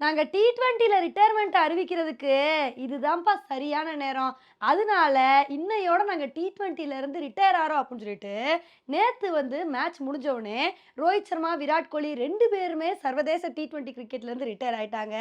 நாங்கள் D ட்வெண்ட்டியில் retirement அறிவிக்கிறதுக்கு இதுதான்ப்பா சரியான நேரம். அதனால இன்னையோட நாங்கள் டி டுவெண்ட்டில இருந்து ரிட்டையர் ஆகிறோம் அப்படின்னு சொல்லிட்டு நேற்று வந்து மேட்ச் முடிஞ்சவுடனே ரோஹித் சர்மா விராட் கோலி ரெண்டு பேருமே சர்வதேச டி டுவெண்ட்டி கிரிக்கெட்லேருந்து ரிட்டையர் ஆயிட்டாங்க.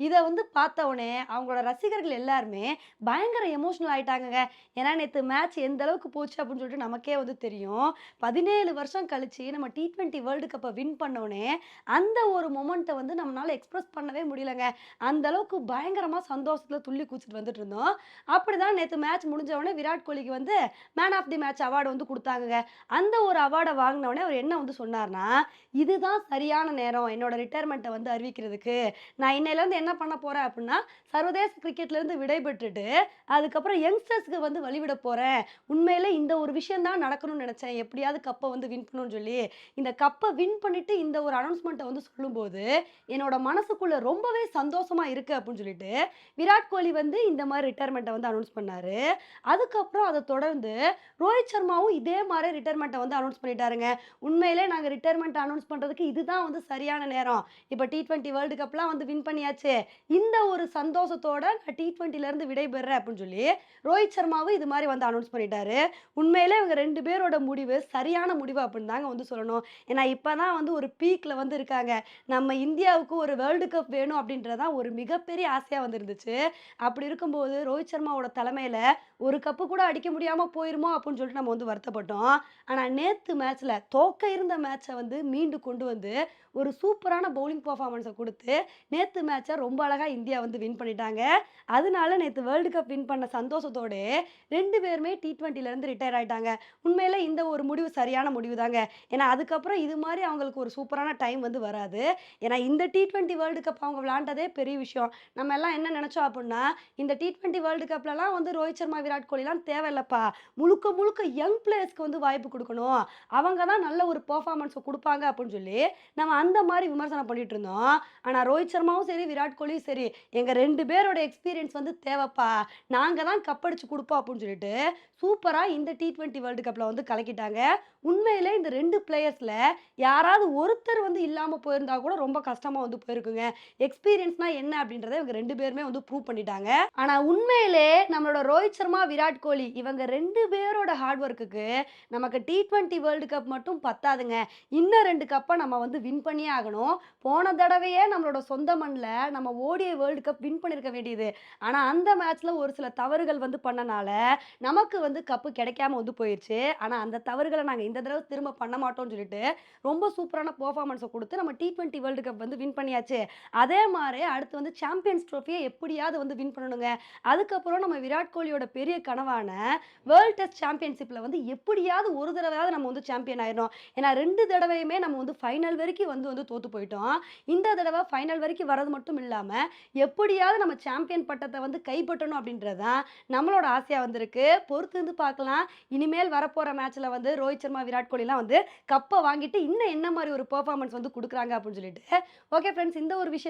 இதை வந்து பார்த்தவுடனே அவங்களோட ரசிகர்கள் எல்லாருமே பயங்கர எமோஷனல் ஆகிட்டாங்கங்க ஏன்னா நேற்று மேட்ச் எந்த அளவுக்கு போச்சு அப்படின்னு சொல்லிட்டு நமக்கே வந்து தெரியும். பதினேழு வருஷம் கழிச்சு நம்ம டி ட்வெண்ட்டி வேர்ல்டு கப்பை வின் பண்ணோடனே அந்த ஒரு மொமெண்ட்டை வந்து நம்மளால் எக்ஸ்பிரஸ் பண்ணவே முடியலங்க. அந்த அளவுக்கு பயங்கரமா சந்தோஷத்துல துள்ளி குதிச்சுட்டு வந்துட்டு இருந்தோம் அப்படிதான் நேற்று மேட்ச் முடிஞ்ச உடனே விராட் கோலிக்கு வந்து man of the match award வந்து கொடுத்தாங்க அந்த ஒரு அவார்டை வாங்கினவுடனே அவர் என்ன வந்து சொன்னார்னா இதுதான் சரியான நேரம். என்னோட ரிட்டையர்மெண்ட்டை வந்து அறிவிக்கிறதுக்கு. நான் இன்னையிலேருந்து என்ன பண்ண போறேன் அப்படின்னா சர்வதேச கிரிக்கெட்ல இருந்து விடைபெற்றுட்டு அதுக்கப்புறம் யங்ஸ்டர்ஸ்க்கு வந்து வழிவிட போறேன். உண்மையில இந்த ஒரு விஷயம் தான் நடக்கணும்னு நினைச்சேன். எப்படியாவது கப்பை வந்து வின் பண்ணணும்னு சொல்லி. இந்த கப்பை வின் பண்ணிட்டு இந்த ஒரு அனௌன்ஸ்மெண்ட்டை வந்து சொல்லும்போது என்னோட மனசுக்குள்ள ரொம்பவே சந்தோஷமா இருக்கு அப்படின்னு சொல்லிட்டு விராட் கோலி வந்து இந்த மாதிரி ரிட்டையர்மெண்ட்டை வந்து அனௌன்ஸ் பண்ணாரு. அதுக்கப்புறம் அதை தொடர்ந்து ரோஹித் சர்மாவும் இதே மாதிரி ரிட்டையர்மெண்ட்டை வந்து அனௌன்ஸ் பண்ணிட்டாருங்க. உண்மையிலே நாங்கள் ரிட்டையர்மெண்ட் அனௌன்ஸ் பண்ணுறதுக்கு இதுதான் வந்து சரியான நேரம். இப்போ டி ட்வெண்ட்டி வேர்ல்டு கப்லாம் வந்து வின் பண்ணியாச்சு. இந்த ஒரு சந்தோஷத்தோட நான் டி ட்வெண்ட்டிலேருந்து விடைபெறேன் அப்படின்னு சொல்லி ரோஹித் சர்மாவும் இது மாதிரி வந்து அனௌன்ஸ் பண்ணிட்டாரு. உண்மையிலே இவங்க ரெண்டு பேரோட முடிவு சரியான முடிவு அப்படின்னு தாங்க வந்து சொல்லணும். ஏன்னா இப்போ தான் வந்து ஒரு பீக்கில் வந்து இருக்காங்க. நம்ம இந்தியாவுக்கு ஒரு வேர்ல்டு கப் வேணும் அப்படின்றதான் ஒரு மிகப்பெரிய ஆசையாக வந்துருந்துச்சு. அப்படி இருக்கும்போது ரோஹித் சர்மாவோட தலைமையில் ஒரு கப்பு கூட அடிக்க முடியாமல் போயிருமோ அப்படின்னு சொல்லிட்டு நம்ம வந்து வருத்தப்பட்டோம். ஆனால் நேற்று மேட்ச்சில் தோக்க இருந்த மேட்சை வந்து மீண்டு கொண்டு வந்து ஒரு சூப்பரான பவுலிங் பர்ஃபார்மன்ஸை கொடுத்து நேற்று மேட்சை ரொம்ப அழகாக இந்தியா வந்து வின் பண்ணிட்டாங்க. அதனால நேற்று வேர்ல்டு கப் வின் பண்ண சந்தோஷத்தோடு ரெண்டு பேருமே டி டுவெண்ட்டிலேருந்து ரிட்டையர் ஆகிட்டாங்க உண்மையில் இந்த ஒரு முடிவு சரியான முடிவு தாங்க ஏன்னா அதுக்கப்புறம் இது மாதிரி அவங்களுக்கு ஒரு சூப்பரான டைம் வந்து வராது. ஏன்னா இந்த டி ட்வெண்ட்டி வேர்ல்டு கப் அவங்க விளாண்டதே பெரிய விஷயம். நம்ம எல்லாம் என்ன நினச்சோம் அப்படின்னா இந்த டி ட்வெண்ட்டி வேர்ல்டு கப்லலாம் வந்து ரோஹித் சர்மா விராட் கோலிலாம் தேவையில்லப்பா. முழுக்க முழுக்க யங் பிளேயர்ஸ்க்கு வந்து வாய்ப்பு கொடுக்கணும். அவங்க தான் நல்ல ஒரு பர்ஃபார்மன்ஸை கொடுப்பாங்க அப்படின்னு சொல்லி நம்ம அந்த மாதிரி விமர்சனம் பண்ணிட்டு இருந்தோம். ஆனால் ரோஹித் சர்மாவும் சரி விராட் கோலியும் சரி எங்கள் ரெண்டு பேரோட எக்ஸ்பீரியன்ஸ் வந்து தேவைப்பா. நாங்கள் தான் கப்படிச்சு கொடுப்போம் அப்படின்னு சொல்லிட்டு சூப்பராக இந்த டி டுவெண்ட்டி வேர்ல்டு கப்பில் வந்து கலக்கிட்டாங்க. உண்மையிலே இந்த ரெண்டு பிளேயர்ஸில் யாராவது ஒருத்தர் வந்து இல்லாமல் போயிருந்தா கூட ரொம்ப கஷ்டமாக வந்து போயிருக்குங்க. எக்ஸ்பீரியன்ஸ்னா என்ன அப்படின்றத இவங்க ரெண்டு பேருமே வந்து ப்ரூவ் பண்ணிட்டாங்க. ஆனால் உண்மையிலே நம்மளோட ரோஹித் சர்மா விராட் கோலி இவங்க ரெண்டு பேரோட ஹார்ட் ஒர்க்குக்கு நமக்கு டி ட்வெண்ட்டி வேர்ல்டு கப் மட்டும் பத்தாதுங்க. இன்னும் ரெண்டு கப்பை நம்ம வந்து வின் பண்ணியே ஆகணும். போன தடவையே நம்மளோட சொந்த மண்ணில் நம்ம ஓடிய வேர்ல்டு கப் வின் பண்ணியிருக்க வேண்டியது. ஆனால் அந்த மேட்ச்சில் ஒரு சில தவறுகள் வந்து பண்ணனால நமக்கு வந்து கப்பு கிடைக்காம வந்து போயிடுச்சு ஆனால் அந்த தவறுகளை நாங்கள் இந்த தடவை திரும்ப பண்ண மாட்டோம்னு சொல்லிட்டு ரொம்ப சூப்பரான பர்ஃபார்மன்ஸை கொடுத்து நம்ம டி டுவெண்ட்டி வேர்ல்டு கப் வந்து வின் பண்ணியாச்சு. அதே மாதிரி அடுத்து வந்து சாம்பியன்ஸ் ட்ரோஃபியை எப்படியாவது வந்து வின் பண்ணணுங்க. அதுக்கப்புறம் நம்ம விராட் கோலியோட பெரிய கனவான வேர்ல்ட் டெஸ்ட் சாம்பியன்ஷிப்பில் வந்து எப்படியாவது ஒரு தடவையாவது நம்ம வந்து சாம்பியன் ஆயிடணும். ஏன்னா ரெண்டு தடவையுமே நம்ம வந்து ஃபைனல் வரைக்கும் வந்து வந்து தோத்து போயிட்டோம். இந்த தடவை ஃபைனல் வரைக்கும் வரது மட்டும் இல்லாமல் எப்படியாவது நம்ம சாம்பியன் பட்டத்தை வந்து கைப்பற்றணும் அப்படின்றது தான் நம்மளோட ஆசையாக வந்திருக்கு. பொறுத்து இருந்து பார்க்கலாம். இனிமேல் வரப்போகிற மேட்ச்சில் வந்து ரோஹித் சர்மா விராட் கோலிலாம் வந்து கப்பை வாங்கிட்டு இன்னும் என்ன மாதிரி ஒரு பெர்ஃபார்மன்ஸ் வந்து கொடுக்குறாங்க அப்படின்னு சொல்லிட்டு. ஓகே ஃப்ரெண்ட்ஸ் இந்த ஒரு விஷயம்